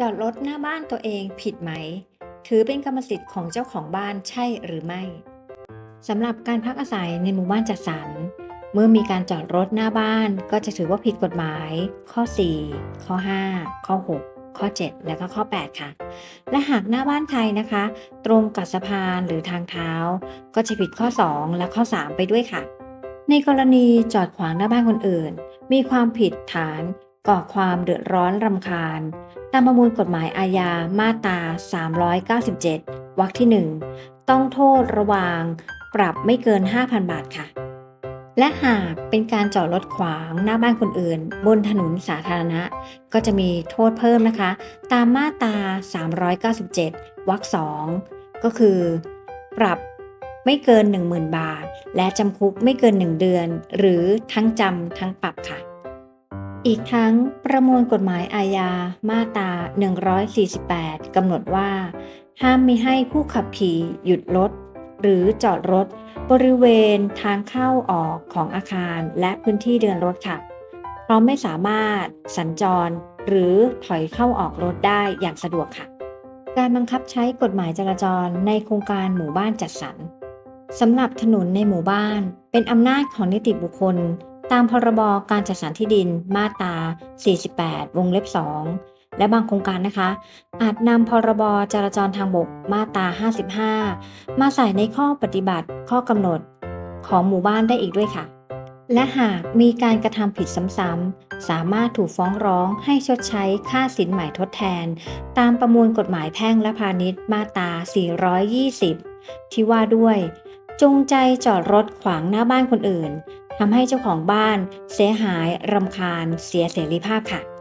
จอดรถหน้าบ้านตัวเองผิดไหม ถือเป็นกรรมสิทธิ์ของเจ้าของบ้านใช่หรือไม่สำหรับการพักอาศัยในหมู่บ้านจัดสรร เมื่อมีการจอดรถหน้าบ้านก็จะถือว่าผิดกฎหมาย ข้อ 4 ข้อ 5 ข้อ 6 ข้อ 7 และก็ข้อ 8 ค่ะ และหากหน้าบ้านใครนะคะ ตรงกับสะพานหรือทางเท้า ก็จะผิดข้อ 2 และข้อ 3 ไปด้วยค่ะ ในกรณีจอดขวางหน้าบ้านคนอื่น มีความผิดฐาน ก่อความเดือดร้อนรำคาญ ตามประมวลกฎหมายอาญามาตรา 397 วรรคที่ 1 ต้องโทษระวาง ปรับไม่เกิน 5,000 บาทค่ะ และหากเป็นการจอดรถขวางหน้าบ้านคนอื่น บนถนนสาธารณะ ก็จะมีโทษเพิ่มนะคะ ตามมาตรา 397 วรรค 2 ก็คือ ปรับไม่เกิน 10,000 บาท และจำคุกไม่เกิน 1 เดือน หรือทั้งจำทั้งปรับค่ะ อีกทั้งประมวลกฎหมายอาญามาตรา 148 กำหนดว่า ห้ามมีให้ผู้ขับขี่หยุดรถ หรือจอดรถ บริเวณทางเข้าออกของอาคารและพื้นที่เดินรถค่ะเพราะไม่สามารถสัญจรหรือถอยเข้าออกรถได้อย่างสะดวกค่ะ การบังคับใช้กฎหมายจราจรในโครงการหมู่บ้านจัดสรรสำหรับถนนในหมู่บ้าน เป็นอำนาจของนิติบุคคล ตามพรบการจัดสรรที่ดินมาตรา 48 วงเล็บ 2 และบางโครงการนะคะ อาจนำพรบจราจรทางบกมาตรา 55 มาใส่ในข้อปฏิบัติข้อกำหนดของหมู่บ้านได้อีกด้วยค่ะ และหากมีการกระทำผิดซ้ำๆ สามารถถูกฟ้องร้องให้ชดใช้ค่าสินใหม่ทดแทน ตามประมวลกฎหมายแพ่งและพาณิชย์มาตรา 420 ที่ว่าด้วยจงใจจอดรถขวางหน้าบ้านคนอื่น ทำให้เจ้าของบ้านเสียหายรำคาญเสียเสรีภาพค่ะ